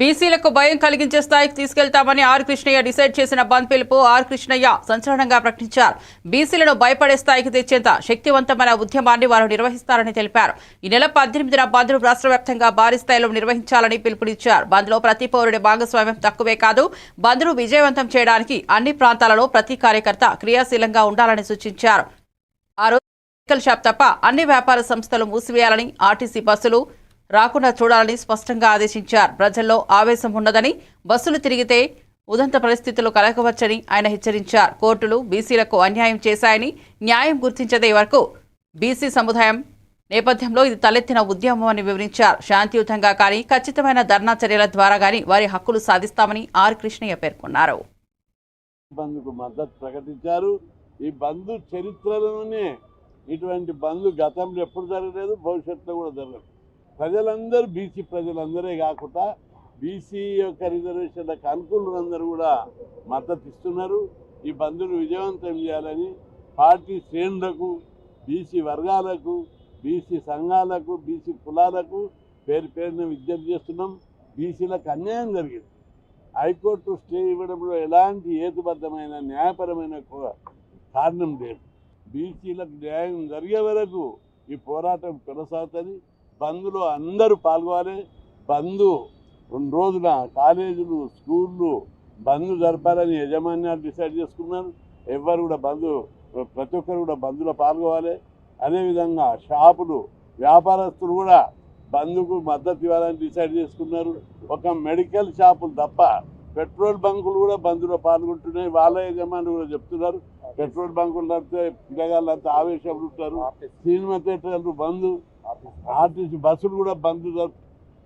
బీసీలకు భయం కలిగించే స్థాయికి తీసుకెళ్తామని ఆర్ కృష్ణయ్య డిసైడ్ చేసిన బంద్ పిలుపు ఆర్ కృష్ణయ్య సంచలనంగా ప్రకటించారు. బీసీలను భయపడే స్థాయికి తెచ్చేంత శక్తివంతమైన ఉద్యమాన్ని వారు నిర్వహిస్తారని తెలిపారు. ఈ నెల పద్దెనిమిదిన బంద్ను రాష్ట్ర వ్యాప్తంగా భారీ స్థాయిలో నిర్వహించాలని పిలుపునిచ్చారు. బంద్లో ప్రతి పౌరుడి భాగస్వామ్యం తక్కువే కాదు బంద్ను విజయవంతం చేయడానికి అన్ని ప్రాంతాలలో ప్రతి కార్యకర్త క్రియాశీలంగా ఉండాలని సూచించారు. ఆ రోజు షాప్ తప్ప అన్ని వ్యాపార సంస్థలు మూసివేయాలని ఆర్టీసీ బస్సులు రాకుండా చూడాలని స్పష్టంగా ఆదేశించారు. ప్రజల్లో ఆవేశం ఉన్నదని బస్సులు తిరిగితే ఉదంత పరిస్థితులు కలగవచ్చని ఆయన హెచ్చరించారు. కోర్టులు బీసీలకు అన్యాయం చేశాయని న్యాయం గుర్తించదే వరకు బీసీ సముదాయం నేపథ్యంలో ఇది తలెత్తిన ఉద్యమం అని వివరించారు. శాంతియుతంగా కానీ ఖచ్చితమైన ధర్నా చర్యల ద్వారా కానీ వారి హక్కులు సాధిస్తామని ఆర్ కృష్ణయ్య పేర్కొన్నారు. బంద్కు మద్దతు ప్రకటించారు. ఈ బంద్ చరిత్రలోనే ఇటువంటి బంద్ గతంలో ఎప్పుడు జరగలేదు భవిష్యత్తులో కూడా జరగదు ప్రజలందరూ బీసీ ప్రజలందరే కాకుండా బీసీ యొక్క రిజర్వేషన్లకు అనుకూలందరూ కూడా మద్దతు ఇస్తున్నారు ఈ బంధును విజయవంతం చేయాలని పార్టీ శ్రేణులకు బీసీ వర్గాలకు బీసీ సంఘాలకు బీసీ కులాలకు పేరు పేరున విజ్ఞప్తి చేస్తున్నాం. బీసీలకు అన్యాయం జరిగింది. హైకోర్టు స్టే ఇవ్వడంలో ఎలాంటి హేతుబద్ధమైన న్యాయపరమైన కారణం లేదు. బీసీలకు న్యాయం జరిగే వరకు ఈ పోరాటం కొనసాగుతుంది. బంద్లో అందరూ పాల్గొనాలి. బంద్ రెండు రోజుల కాలేజీలు స్కూళ్ళు బంద్ జరపాలని యజమాన్యాలు డిసైడ్ చేసుకున్నారు. ఎవరు కూడా బంద్ ప్రతి ఒక్కరు కూడా బంద్లో పాల్గొవాలి. అదేవిధంగా షాపులు వ్యాపారస్తులు కూడా బంద్కు మద్దతు ఇవ్వాలని డిసైడ్ చేసుకున్నారు. ఒక మెడికల్ షాపులు తప్ప పెట్రోల్ బంకులు కూడా బంద్లో పాల్గొంటున్నాయి. వాళ్ళ యజమానులు కూడా చెప్తున్నారు. పెట్రోల్ బంకులు నడిపితే పిల్లగాళ్ళంతా ఆవేశపడుతారు. సినిమా థియేటర్లు బంద్. ఆర్టీసీ బస్సులు కూడా బంద్ జరుపు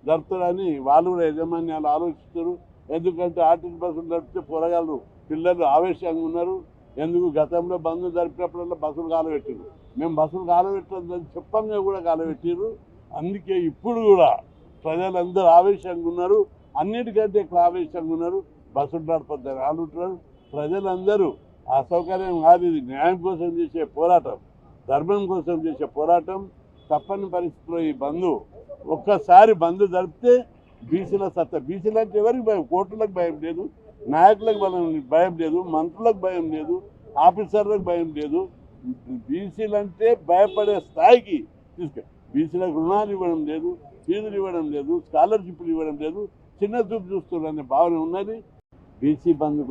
జరుపుతారని వాళ్ళు కూడా యజమాన్యాలు ఆలోచిస్తారు ఎందుకంటే ఆర్టీసీ బస్సులు నడిపితే పోరగాళ్ళు పిల్లలు ఆవేశంగా ఉన్నారు. ఎందుకు గతంలో బంద్ జరిపినప్పుడల్లా బస్సులు కాలబెట్టారు. మేము బస్సులు కాలబెట్టదని చెప్పంగా కూడా కాలబెట్టారు. అందుకే ఇప్పుడు కూడా ప్రజలందరూ ఆవేశంగా ఉన్నారు. అన్నిటికంటే ఎక్కువ ఆవేశంగా ఉన్నారు. బస్సులు నడపద్దని ఆలుంటున్నారు ప్రజలందరూ అసౌకర్యం కాదు. ఇది న్యాయం కోసం చేసే పోరాటం. ధర్మం కోసం చేసే పోరాటం. తప్పని పరిస్థితిలో ఈ బంధు ఒక్కసారి బంధు జరిపితే బీసీల సత్తా. బీసీలు అంటే ఎవరికి భయం? కోర్టులకు భయం లేదు నాయకులకు భయం భయం లేదు మంత్రులకు భయం లేదు ఆఫీసర్లకు భయం లేదు. బీసీలు అంటే భయపడే స్థాయికి తీసుకు బీసీలకు రుణాలు ఇవ్వడం లేదు ఫీజులు ఇవ్వడం లేదు స్కాలర్షిప్లు ఇవ్వడం లేదు చిన్న చూపు చూస్తున్నారనే భావన ఉన్నది. బీసీ బంధు